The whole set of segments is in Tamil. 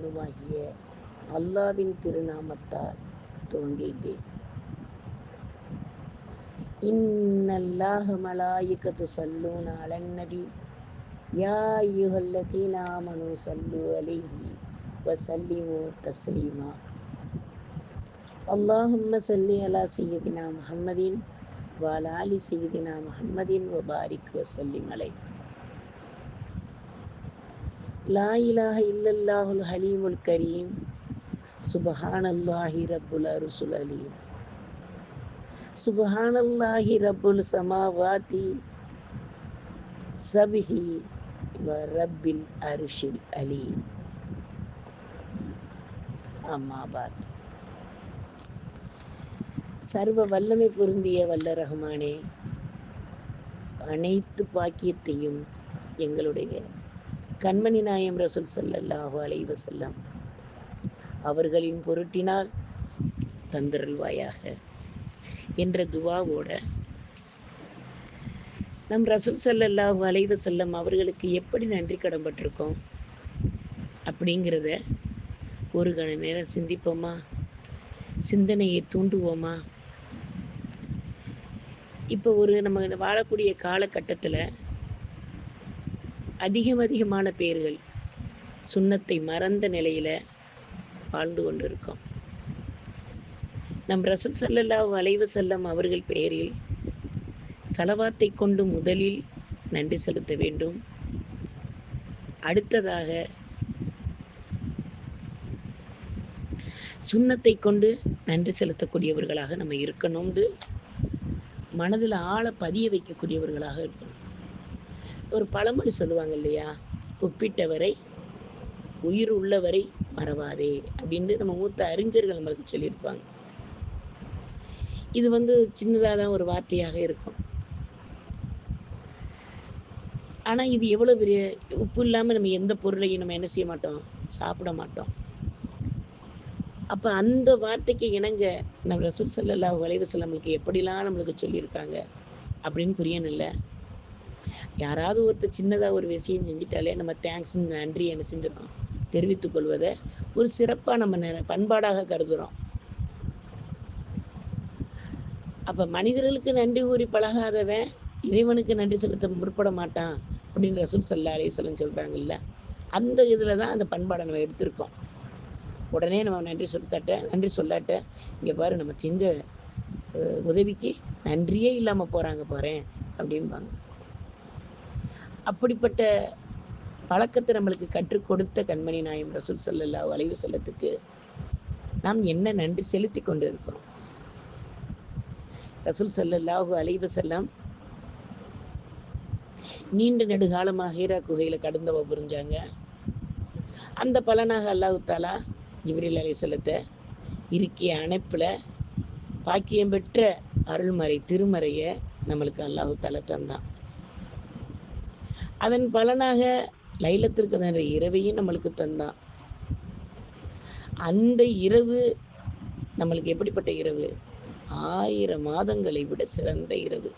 நாயகனுமாகிய அல்லாவின் திருநாமத்தால் தோன்றுகிறேன் இன்னல்லாஹ மலாயிக்கத்து சல்லூன் அலன்னபி யா யுஹல்லதி நாமனு சல்லு அலிஹி வசல்லிமு தஸ்லீமா. அல்லாஹும்ம சல்லி அலா செய்யதினா முஹம்மதின் வாலாலி செய்யதினா முஹம்மதின் வபாரிக் வசல்லிமலை லா இலாஹ இல்லல்லாஹுல் ஹலீமுல் கரீம் சுபஹானல்லாஹி ரப்புல் அருசுல் அலீம் சுபஹானல்லாஹி ரப்புல் சமாவாதி சபிஹி வ ரப்பில் அரிஷில் அலீம் அம்மாபாத் சர்வ வல்லமை பொருந்திய வல்ல ரஹ்மானே அனைத்து பாக்கியத்தையும் எங்களுடைய கண்மணி நாயம் ரசூல் ஸல்லல்லாஹு அலைவ செல்லம் அவர்களின் பொருட்டினால் தந்தருள்வாயாக என்ற துவாவோட நம் ரசூல் ஸல்லல்லாஹு அலைவ செல்லம் அவர்களுக்கு எப்படி நன்றி கடன்பட்டிருக்கோம் அப்படிங்கிறத ஒரு கண நேரம் சிந்திப்போமா? சிந்தனையை தூண்டுவோமா? இப்போ ஒரு நம்ம வாழக்கூடிய காலகட்டத்தில் அதிகம் அதிகமான பேர்கள் சுண்ணத்தை மறந்த நிலையில் வாழ்ந்து கொண்டு இருக்கோம் நம் ரசூல் செல்லல்லா வளைவு செல்லம் அவர்கள் பெயரில் செலவாத்தை கொண்டு முதலில் நன்றி செலுத்த வேண்டும். அடுத்ததாக சுண்ணத்தை கொண்டு நன்றி செலுத்தக்கூடியவர்களாக நம்ம இருக்கணும்னு மனதில் ஆழ பதிய வைக்கக்கூடியவர்களாக இருக்கணும். ஒரு பழமொழி சொல்லுவாங்க இல்லையா? ஒப்பிட்டவரை உயிர் உள்ளவரை மறவாதே அப்படின்னு நம்ம மூத்த அறிஞர்கள் நம்மளுக்கு சொல்லியிருப்பாங்க. இது வந்து சின்னதாக தான் ஒரு வார்த்தையாக இருக்கும். ஆனால் இது எவ்வளோ பெரிய உப்பு இல்லாமல் நம்ம எந்த பொருளையும் நம்ம என்ன செய்ய மாட்டோம்? சாப்பிட மாட்டோம். அப்போ அந்த வார்த்தைக்கு இணங்க நம்ம ரசூல் சல்லல்லாஹு அலைஹி நம்மளுக்கு எப்படிலாம் நம்மளுக்கு சொல்லியிருக்காங்க அப்படின்னு புரியணும் இல்லை யாராவது ஒருத்தர் சின்னதாக ஒரு விஷயம் செஞ்சிட்டாலே நம்ம தேங்க்ஸ் நன்றி என்ன செஞ்சிடறோம் தெரிவித்துக் கொள்வதை ஒரு சிறப்பாக நம்ம பண்பாடாக கருதுகிறோம் அப்போ மனிதர்களுக்கு நன்றி கூறி பழகாதவன் இறைவனுக்கு நன்றி செலுத்த முற்பட மாட்டான் அப்படின்னு ரசூல் சல்லா அலைஹி சொல்கிறாங்கல்ல அந்த இதில் தான் அந்த பண்பாடை நம்ம எடுத்திருக்கோம். உடனே நம்ம நன்றி சொல்லாட்ட நன்றி சொல்லாட்ட இங்கே பாரு நம்ம செஞ்ச உதவிக்கு நன்றியே இல்லாமல் போகிறாங்க பாரு அப்படிம்பாங்க. அப்படிப்பட்ட பழக்கத்தை நம்மளுக்கு கற்றுக் கொடுத்த கண்மணி நாயம் ரசூல் ஸல்லல்லாஹு அலைவு செல்லத்துக்கு நாம் என்ன நன்றி செலுத்தி கொண்டு இருக்கிறோம் ரசூல் ஸல்லல்லாஹு அலைவு செல்லம் நீண்ட நெடுகாலமாக ஹீரா குகையில் கடந்தவ புரிஞ்சாங்க. அந்த பலனாக அல்லாஹு தாலா அலை செல்லத்தை இருக்கிய அணைப்பில் பாக்கியம் பெற்ற அருள்மறை திருமறையை நம்மளுக்கு அல்லாஹு தாலா தந்தான். அதன் பலனாக லைலத்திற்கு நிறைய இரவையும் நம்மளுக்கு தந்தான். அந்த இரவு நம்மளுக்கு எப்படிப்பட்ட இரவு? ஆயிரம் மாதங்களை விட சிறந்த இரவு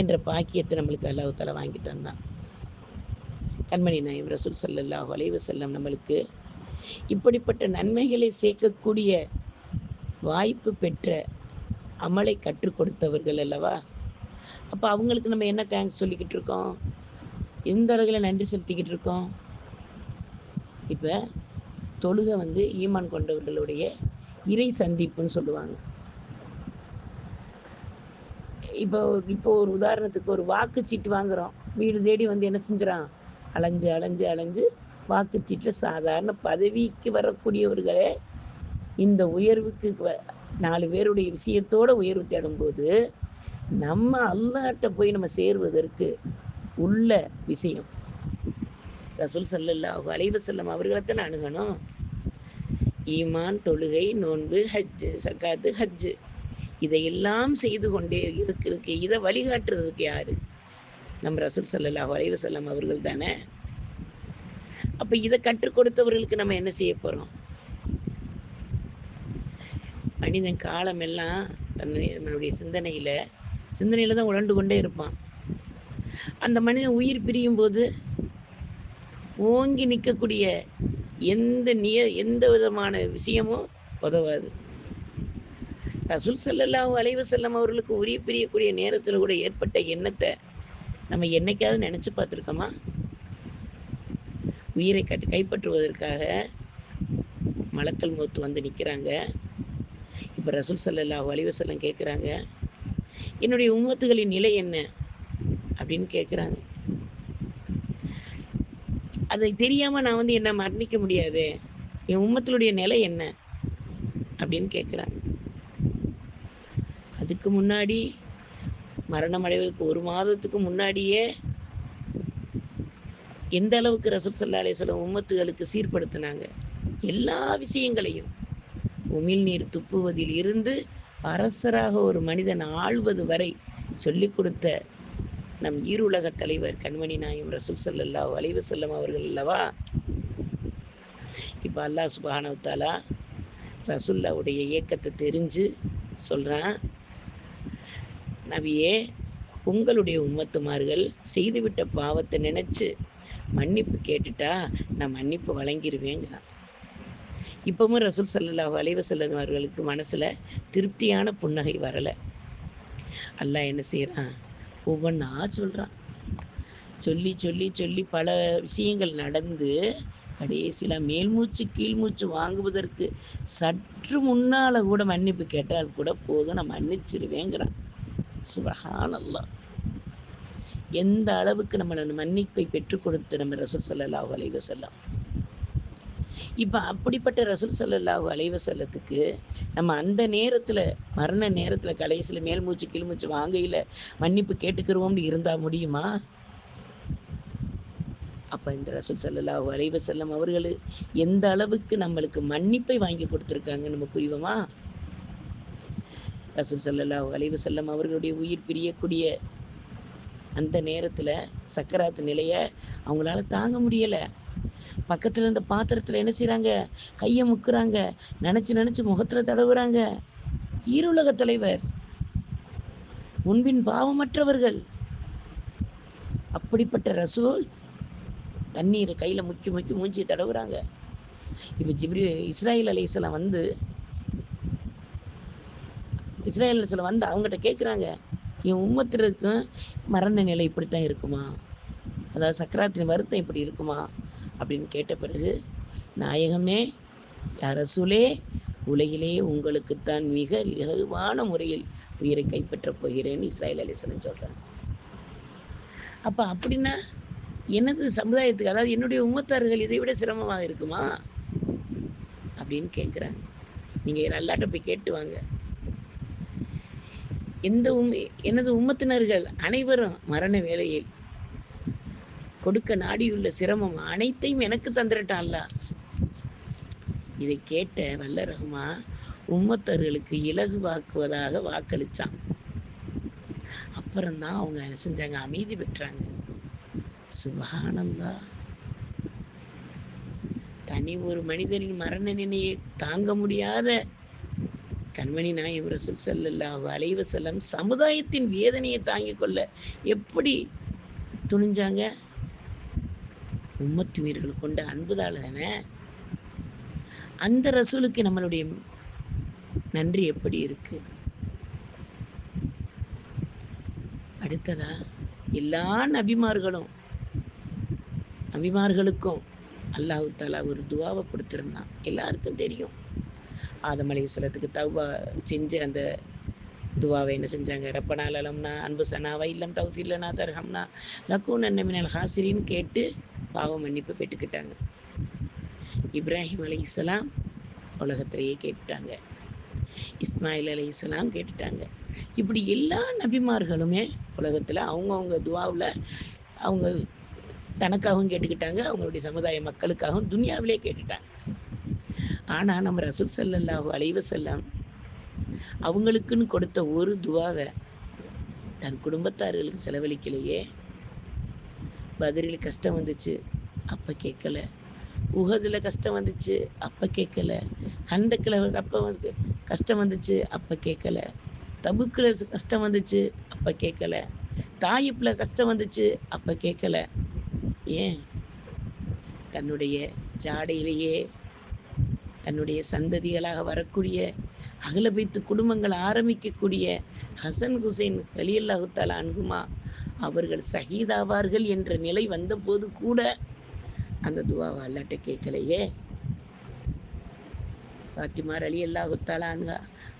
என்ற பாக்கியத்தை நம்மளுக்கு அல்லாஹு தலை வாங்கி தந்தான். கண்மணி நாயம் ரசூல் சல்லாஹ் அலைஹி செல்லம் நம்மளுக்கு இப்படிப்பட்ட நன்மைகளை சேர்க்கக்கூடிய வாய்ப்பு பெற்ற அமலை கற்றுக் கொடுத்தவர்கள் அல்லவா? அப்போ அவங்களுக்கு நம்ம என்ன தேங்க்ஸ் சொல்லிக்கிட்டு இருக்கோம்? எந்த அளவில் நன்றி செலுத்திக்கிட்டு இருக்கோம்? இப்போ தொழுகை வந்து ஈமான் கொண்டவர்களுடைய இறை சந்திப்புன்னு சொல்லுவாங்க. இப்போ இப்போ ஒரு உதாரணத்துக்கு ஒரு வாக்குச்சீட்டு வாங்குறோம். வீடு தேடி வந்து என்ன செஞ்சுறான்? அலைஞ்சு அலைஞ்சு அலைஞ்சு வாக்குச்சீட்டில் சாதாரண பதவிக்கு வரக்கூடியவர்களே இந்த உயர்வுக்கு நாலு பேருடைய விஷயத்தோட உயர்வு தேடும்போது நம்ம அல்லாட்ட போய் நம்ம சேருவதற்கு உள்ள விஷயம். ரசூல் சல்லல்லாஹு அலைஹி செல்லம் அவர்களைத்தான் அணுகணும். ஈமான் தொழுகை நோன்பு ஹஜ்ஜு சக்காத்து ஹஜ்ஜு இதையெல்லாம் செய்து கொண்டே இருக்கிறதுக்கு இதை வழிகாட்டுறதுக்கு யாரு? நம்ம ரசூல் ஸல்லல்லாஹு அலைஹி செல்லம் அவர்கள் தானே. அப்போ இதை கற்றுக் கொடுத்தவர்களுக்கு நம்ம என்ன செய்ய போகிறோம் மனிதன் காலமெல்லாம் தன்னுடைய நம்மளுடைய சிந்தனையில் சிந்தனையில் தான் உழண்டு கொண்டே இருப்பான். அந்த மனிதன் உயிர் பிரியும் போது ஓங்கி நிற்கக்கூடிய எந்த நிய எந்த விதமான விஷயமும் உதவாது. ரசூல் ஸல்லல்லாஹு அலைஹி செல்லம் அவர்களுக்கு உரிய பிரியக்கூடிய நேரத்தில் கூட ஏற்பட்ட எண்ணத்தை நம்ம என்னைக்காவது நினச்சி பார்த்துருக்கோமா? உயிரை கட்டு கைப்பற்றுவதற்காக மலக்கல் மூத்து வந்து நிற்கிறாங்க இப்போ ரசூல் ஸல்லல்லாஹு அலைஹி செல்லம் கேட்குறாங்க என்னுடைய உம்மத்துகளின் நிலை என்ன? அப்படின்னு கேட்குறாங்க அதை தெரியாமல் நான் வந்து என்ன மரணிக்க முடியாது. என் உம்மத்தினுடைய நிலை என்ன? அப்படின்னு கேட்குறாங்க அதுக்கு முன்னாடி மரணம் அடைவதற்கு ஒரு மாதத்துக்கு முன்னாடியே எந்த அளவுக்கு ரசூல் சல்லா அலிஸ்லாம் உம்மத்துகளுக்கு சீர்படுத்தினாங்க? எல்லா விஷயங்களையும். உமிழ்நீர் துப்புவதில் இருந்து அரசராக ஒரு மனிதன் ஆள்வது வரை சொல்லிக் கொடுத்த நம் ஈருலக தலைவர் கண்மணி நாயம் ரசூல் சல்லல்லாஹு வளைவு செல்லம் அவர்கள் அல்லவா? இப்போ அல்லாஹ் சுபானவுத்தாலா ரசுல்லாவுடைய இயக்கத்தை தெரிஞ்சு சொல்கிறான் நபியே உங்களுடைய உம்மத்துமார்கள் செய்துவிட்ட பாவத்தை நினச்சி மன்னிப்பு கேட்டுட்டா நான் மன்னிப்பு வழங்கிடுவேங்கிறான் இப்பவும் ரசூல் சல்லல்லாஹு வளைவு வஸல்லம் அவர்களுக்கு மனசில் திருப்தியான புன்னகை வரலை. அல்லாஹ் என்ன செய்கிறான் ஒவ்வொன்றா சொல்கிறான் சொல்லி சொல்லி சொல்லி பல விஷயங்கள் நடந்து கடைசியில் மேல்மூச்சு கீழ்மூச்சு வாங்குவதற்கு சற்று முன்னால் கூட மன்னிப்பு கேட்டால் கூட போதும் நான் மன்னிச்சிருவேங்கிறான். சுபஹானல்லாஹ். எந்த அளவுக்கு நம்மளை மன்னிப்பை பெற்றுக் கொடுத்து நம்ம ரசூல் ஸல்லல்லாஹு அலைஹி வஸல்லம் இப்போ அப்படிப்பட்ட ரசூல் சல்லாஹூ அலைஹி செல்லத்துக்கு நம்ம அந்த நேரத்தில் மரண நேரத்தில் கடைசியில் மேல் மூச்சு கீழ் மூச்சு வாங்கையில் மன்னிப்பு கேட்டுக்கிறோம்னு இருந்தால் முடியுமா? அப்போ இந்த ரசூல் சல்லாஹூ அலைஹி செல்லம் அவர்கள் எந்த அளவுக்கு நம்மளுக்கு மன்னிப்பை வாங்கி கொடுத்துருக்காங்க நம்ம புரியுமா ரசூல் சல்லாஹூ அலைஹி செல்லம் அவர்களுடைய உயிர் பிரியக்கூடிய அந்த நேரத்தில் சக்கராத்து நிலையை அவங்களால தாங்க முடியலை. பக்கத்தில் இருந்த பாத்திரத்தில் என்ன செய்கிறாங்க கையை முக்குறாங்க. நினச்சி நினச்சி முகத்தில் தடவுறாங்க. ஈருலக தலைவர். முன்பின் பாவமற்றவர்கள். அப்படிப்பட்ட ரசூல் தண்ணீரை கையில் முக்கி முக்கி மூஞ்சி தடவுறாங்க. இப்போ ஜிப்ரி இஸ்ராயில் அலைசலாம் வந்து இஸ்ராயல் அலைசலாம் வந்து அவங்ககிட்ட கேட்குறாங்க என் உம்மத்திற்கும் மரண நிலை இப்படித்தான் இருக்குமா? அதாவது சக்கராத்திரி வருத்தம் இப்படி இருக்குமா? அப்படின்னு கேட்ட பிறகு நாயகமே அரசுலே உலகிலே உங்களுக்குத்தான் மிக இலகுவான முறையில் உயிரை கைப்பற்றப் போகிறேன்னு இஸ்ராயல் அலிஸ்லம் சொல்கிறாங்க அப்போ அப்படின்னா எனது சமுதாயத்துக்கு? அதாவது என்னுடைய உம்மத்தார்கள் இதை விட சிரமமாக இருக்குமா? அப்படின்னு கேட்குறாங்க நீங்கள் நல்லாட்ட போய் கேட்டு வாங்க. எந்த உம் எனது உம்மத்தினர்கள் அனைவரும் மரண வேலையில் கொடுக்க நாடியுள்ள சிரமம் அனைத்தையும் எனக்கு தந்துடட்டான்ல இதை கேட்ட வல்ல ரஹ்மா உம்மத்தர்களுக்கு இலகுவாக்குவதாக வாக்களிச்சான். அப்புறம்தான் அவங்க என்ன செஞ்சாங்க? அமைதி பெற்றாங்க. சுபகானந்தா தனி ஒரு மனிதரின் மரண நினையை தாங்க முடியாத கண்மணி நாயம் ரசூல் ஸல்லல்லாஹு அலைஹி சமுதாயத்தின் வேதனையை தாங்கிக் கொள்ள எப்படி துணிஞ்சாங்க? உம்மத்து வீரர்கள் கொண்ட அன்புதால தானே அந்த ரசூலுக்கு நம்மளுடைய நன்றி எப்படி இருக்கு? அடுத்ததா எல்லா நபிமார்களும் நபிமார்களுக்கும் அல்லாஹு தாலா ஒரு துவாவை கொடுத்துருந்தான். எல்லாருக்கும் தெரியும். ஆதம் அலைஹிஸ்ஸலாத்துக்கு தௌபா செஞ்சு அந்த துவாவை என்ன செஞ்சாங்க? ரப்பனால் அலம்னா அன்பு சனாவை இல்லம் தௌஃபில்லனா தர்ஹம்னா லக்கூன் மினல் ஹாசிரின்னு கேட்டு பாவ மன்னிப்பு பெற்றுக்கிட்டாங்க. இப்ராஹிம் அலைஹிஸ்ஸலாம் உலகத்திலேயே கேட்டுட்டாங்க. இஸ்மாயில் அலைஹிஸ்ஸலாம் கேட்டுட்டாங்க. இப்படி எல்லா நபிமார்களுமே உலகத்தில் அவங்கவுங்க துவாவில் அவங்க தனக்காகவும் கேட்டுக்கிட்டாங்க அவங்களுடைய சமுதாய மக்களுக்காகவும் துனியாவிலே கேட்டுட்டாங்க. ஆனால் நம்ம ரசூல் ஸல்லல்லாஹு அலைவ செல்லம் அவங்களுக்குன்னு கொடுத்த ஒரு துவாவை தன் குடும்பத்தார்களுக்கு செலவழிக்கலையே பதிரில் கஷ்டம் வந்துச்சு அப்போ கேட்கல. உகதில் கஷ்டம் வந்துச்சு அப்போ கேட்கல. ஹண்டக்கில் அப்போ வந்து கஷ்டம் வந்துச்சு அப்போ கேட்கல. தபுக்கில் கஷ்டம் வந்துச்சு அப்போ கேட்கல. தாயிப்பில் கஷ்டம் வந்துச்சு அப்போ கேட்கல. ஏன்? தன்னுடைய ஜாடையிலேயே தன்னுடைய சந்ததிகளாக வரக்கூடிய அகலபைத்து குடும்பங்கள் ஆரம்பிக்கக்கூடிய ஹசன் ஹுசைன் அலியல்லாஹு தாலா அன்குமா அவர்கள் சகிதாவார்கள் என்ற நிலை வந்தபோது கூட அந்த துவாவை அல்லாட்ட கேட்கலையே. ஃபாத்திமார் அலி எல்லா தாலா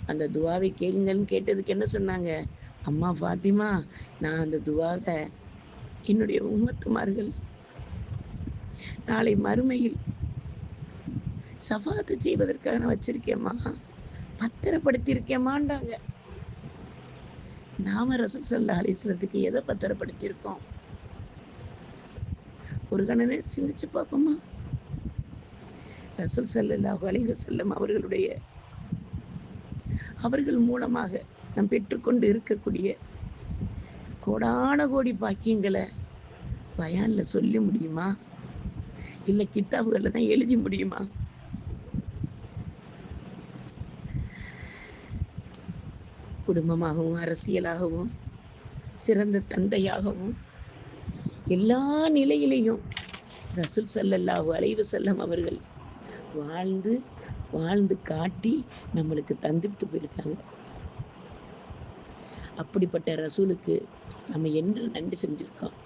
அந்த துவாவை கேளுங்கன்னு கேட்டதுக்கு என்ன சொன்னாங்க? அம்மா ஃபாத்திமா நான் அந்த துவாவை என்னுடைய உம்மத்துமார்கள் நாளை மறுமையில் சஃபாத்து செய்வதற்காக நான் வச்சிருக்கேம்மா பத்திரப்படுத்தியிருக்கேம்மாண்டாங்க நாம ரசூல் சல்லா அலிஸ்லத்துக்கு எதை பத்திரப்படுத்தியிருக்கோம்? ஒரு கணனை சிந்திச்சு பார்ப்போமா? ரசூல் சல்லாஹூ அலைஹி செல்லம் அவர்களுடைய அவர்கள் மூலமாக நாம் பெற்றுக்கொண்டு இருக்கக்கூடிய கோடான கோடி பாக்கியங்களை பயான்ல சொல்ல முடியுமா? இல்லை கித்தாபுகளில் தான் எழுதி முடியுமா? குடும்பமாகவும் அரசியலாகவும் சிறந்த தந்தையாகவும் எல்லா நிலையிலையும் ரசூல் சல்லல்லாஹு அலைவு செல்லம் அவர்கள் வாழ்ந்து வாழ்ந்து காட்டி நம்மளுக்கு தந்துட்டு போயிருக்காங்க. அப்படிப்பட்ட ரசூலுக்கு நம்ம என்ன நன்றி செஞ்சுருக்கோம்?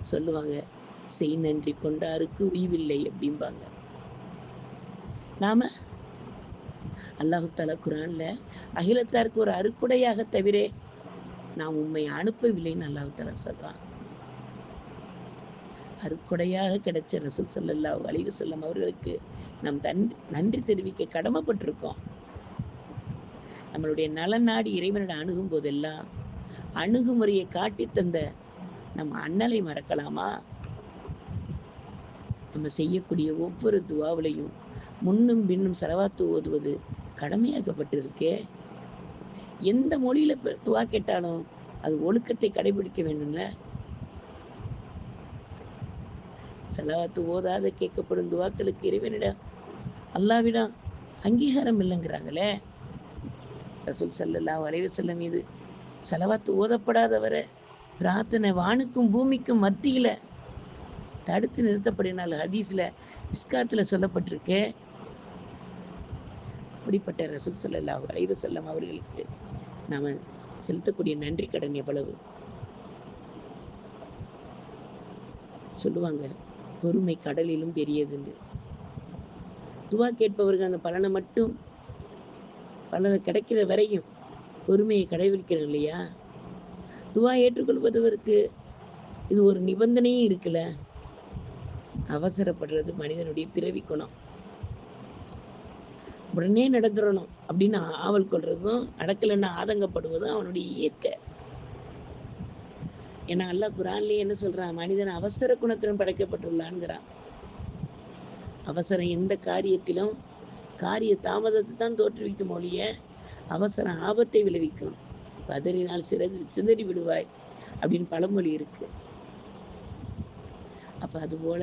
சொல்லுவாங்க செய் நன்றி கொண்டாருக்கு உய்வில்லை அப்படிம்பாங்க. நாம அல்லாஹு தாலா குரான்ல அகிலத்தாருக்கு ஒரு அறுக்குடையாக தவிர நாம் உண்மை அனுப்பவில்லைன்னு அல்லாஹு தாலா சொல்றான். அறுக்குடையாக கிடைச்ச ரசூல் சல்லல்லாஹு அலைஹி செல்லம் அவர்களுக்கு நாம் தன் நன்றி தெரிவிக்க கடமைப்பட்டிருக்கோம். நம்மளுடைய நலனாடி இறைவனிடம் அணுகும் போதெல்லாம் அணுகுமுறையை காட்டி தந்த நம்ம அண்ணலை மறக்கலாமா? நம்ம செய்யக்கூடிய ஒவ்வொரு துவாவிலையும் முன்னும் பின்னும் செலவாத்து ஓதுவது கடமையாக்கப்பட்டிருக்கே. எந்த மொழியில துவா கேட்டாலும் அது ஒழுக்கத்தை கடைபிடிக்க வேண்டும்ல? செலவாத்து ஓதாத கேட்கப்படும் துவாக்களுக்கு இறைவனிடம் அல்லாவிடம் அங்கீகாரம் இல்லைங்கிறாங்களே? ரசூல் ஸல்லல்லாஹு வரைவு செல்ல மீது செலவாத்து ஓதப்படாதவரை பிரார்த்தனை வானுக்கும் பூமிக்கும் மத்தியில தடுத்து நிறுத்தப்படினால் ஹதீஸ்ல இஸ்காத்துல சொல்லப்பட்டிருக்கேன் அப்படிப்பட்ட ரசூல் ஸல்லல்லாஹு வரைவு செல்லம் அவர்களுக்கு நாம் செலுத்தக்கூடிய நன்றி கடன் எவ்வளவு? சொல்லுவாங்க பொறுமை கடலிலும் பெரியதுண்டு. துவா கேட்பவர்கள் அந்த பலனை மட்டும் பலனை கிடைக்கிற வரையும் பொறுமையை கடைபிடிக்கிறோம் இல்லையா? துவா ஏற்றுக்கொள்வதற்கு இது ஒரு நிபந்தனையும் இருக்குல்ல? அவசரப்படுறது மனிதனுடைய பிறவி குணம். உடனே நடந்துடணும் அப்படின்னு ஆவல் கொள்றதும் நடக்கலைன்னு ஆதங்கப்படுவதும் அவனுடைய இயற்கை. ஏன்னா அல்லாஹ் குரான்லயே என்ன சொல்றான் மனிதன் அவசர குணத்துடன் படைக்கப்பட்டுள்ளான்ங்கிறான் அவசரம் எந்த காரியத்திலும் காரிய தாமதத்தை தான் தோற்றுவிக்கும் ஒழிய அவசரம் ஆபத்தை விளைவிக்கும். பதறினால் சிறதி சிதறி விடுவாய் அப்படின்னு பழமொழி இருக்கு. அப்ப அதுபோல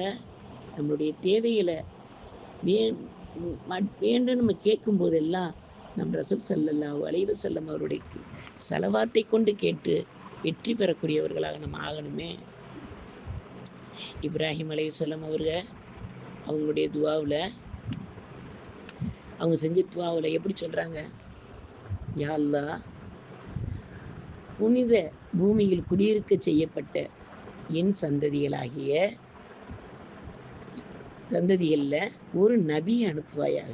நம்மளுடைய தேவைகளை வே வேண்டும் நம்ம கேட்கும் போதெல்லாம் நம் ரசூல் செல்லல்லா வளைவு செல்லம் அவருடைய செலவாத்தை கொண்டு கேட்டு வெற்றி பெறக்கூடியவர்களாக நம்ம ஆகணுமே. இப்ராஹிம் அலைஹிஸ்ஸலாம் அவருக அவங்களுடைய துவாவில் அவங்க செஞ்ச துவாவில் எப்படி சொல்கிறாங்க யாழ்லா புனித பூமியில் குடியிருக்க செய்யப்பட்ட என் சந்ததிகளாகிய சந்ததிகளில் ஒரு நபியை அனுப்புவாயாக.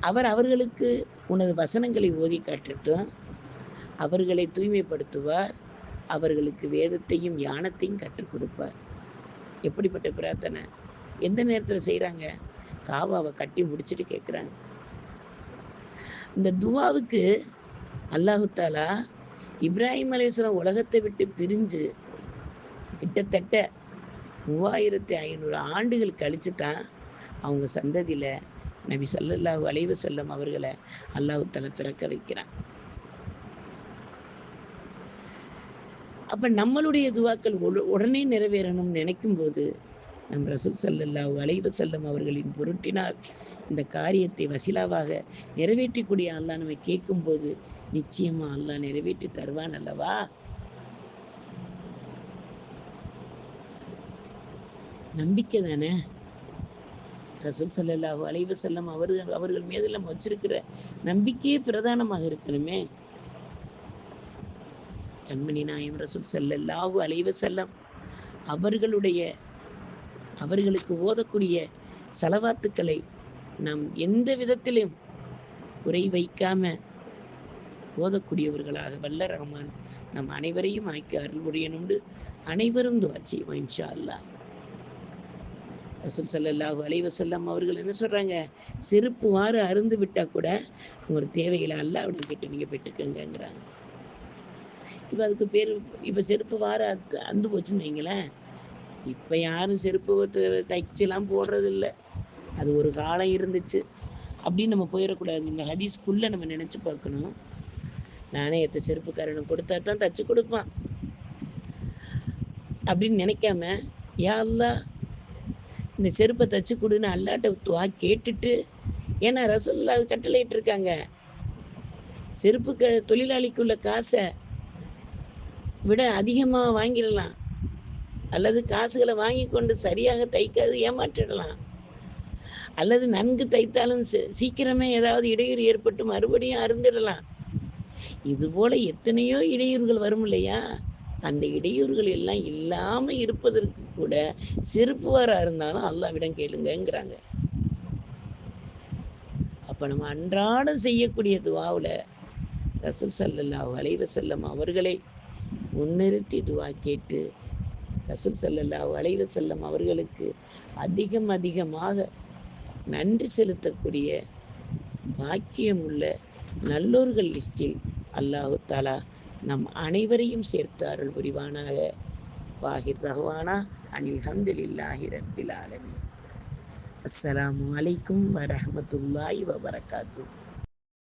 அவர் அவர்களுக்கு உனது வசனங்களை ஓதி காட்டட்டும். அவர்களை தூய்மைப்படுத்துவார். அவர்களுக்கு வேதத்தையும் யானத்தையும் கற்றுக் கொடுப்பார். எப்படிப்பட்ட பிரார்த்தனை? எந்த நேரத்தில் செய்கிறாங்க காவாவை கட்டி முடிச்சுட்டு கேட்குறாங்க இந்த துவாவுக்கு அல்லாஹுத்தாலா இப்ராஹிம் அலேஸ்வரம் உலகத்தை விட்டு பிரிஞ்சு கிட்டத்தட்ட மூவாயிரத்தி ஐநூறு ஆண்டுகள் கழிச்சு தான் அவங்க சந்ததியில் நபி ஸல்லல்லாஹு அலைவு செல்லம் அவர்களை அல்லாஹு பிறக்க வைக்கிறான். அப்போ நம்மளுடைய துவாக்கள் உடனே நிறைவேறணும்னு நினைக்கும் போது நம் ரசூல் சல்லல்லாஹு அலைவு செல்லம் அவர்களின் பொருட்டினால் இந்த காரியத்தை வசிலாவாக நிறைவேற்றக்கூடிய அல்லாஹ் நம்ம கேட்கும்போது நிச்சயமா அல்லாஹ் நிறைவேற்றி தருவான் அல்லவா? நம்பிக்கை தானே? ரசூல் சல்லாஹூ அலைவ செல்லம் அவர்கள் அவர்கள் மீது நம்ம வச்சிருக்கிற நம்பிக்கையே பிரதானமாக இருக்கணுமே. கண்மணி நாயம் ரசூல் ஸல்லல்லாஹு அலைவ செல்லம் அவர்களுடைய அவர்களுக்கு ஓதக்கூடிய செலவாத்துக்களை நாம் எந்த விதத்திலும் குறை வைக்காம ஓதக்கூடியவர்களாக வல்ல ரஹ்மான் நம் அனைவரையும் ஆக்கி அருள் புரியணும்னு அனைவரும் துவாச்சி செய்வோம் இன்ஷா அல்லாஹ். ரசூல் சல்லாஹூ அலைஹி அவர்கள் என்ன சொல்கிறாங்க செருப்பு வாறு அருந்து விட்டால் கூட ஒரு தேவைகளை அல்லாஹ்விடம் கேட்டு நீங்கள் பெற்றுக்கங்கிறாங்க இப்போ அதுக்கு பேர் இப்போ செருப்பு வார அறுத்து அந்து போச்சுன்னு வைங்களேன். இப்போ யாரும் செருப்பு தைச்செல்லாம் போடுறது இல்லை. அது ஒரு காலம் இருந்துச்சு. அப்படின்னு நம்ம போயிடக்கூடாது. இந்த ஹதீஸ்க்குள்ளே நம்ம நினச்சி பார்க்கணும். நாணயத்தை செருப்புக்காரனை கொடுத்தா தான் தச்சு கொடுப்பான். அப்படின்னு நினைக்காம யா அல்லா இந்த செருப்பை தச்சு கொடுன்னு அல்லாட்ட துவா கேட்டுட்டு ஏன்னா ரசூல்லா கட்டளையிட்டு இருக்காங்க. செருப்பு க தொழிலாளிக்குள்ள காசை விட அதிகமாக வாங்கிடலாம். அல்லது காசுகளை வாங்கி கொண்டு சரியாக தைக்காது ஏமாற்றிடலாம். அல்லது நன்கு தைத்தாலும் சீ- சீக்கிரமே ஏதாவது இடையூறு ஏற்பட்டு மறுபடியும் அருந்திடலாம். இது போல எத்தனையோ இடையூறுகள் வரும் இல்லையா? அந்த இடையூறுகள் எல்லாம் இல்லாமல் இருப்பதற்கு கூட செருப்பு இருந்தாலும் அல்லாவிடம் கேளுங்கங்கிறாங்க. அப்போ நம்ம அன்றாடம் செய்யக்கூடிய துவாவில் ரசூல் சல்லல்லா அலைஹி செல்லம் அவர்களை முன்னிறுத்தி துவா கேட்டு ரசூல் ஸல்லல்லாஹு அலைஹி செல்லம் அவர்களுக்கு அதிகம் அதிகமாக நன்றி செலுத்தக்கூடிய பாக்கியம் உள்ள நல்லோர்கள் லிஸ்டில் அல்லாஹு தாலா நம் அனைவரையும் சேர்த்து அருள் புரிவானாக. வாஹிர் ரஹ்வானா அனில் ஹம்துலில்லாஹி ரப்பில் ஆலமி அஸ்ஸலாமு அலைக்கும் வரஹமத்துல்லாஹி வபரகாத்து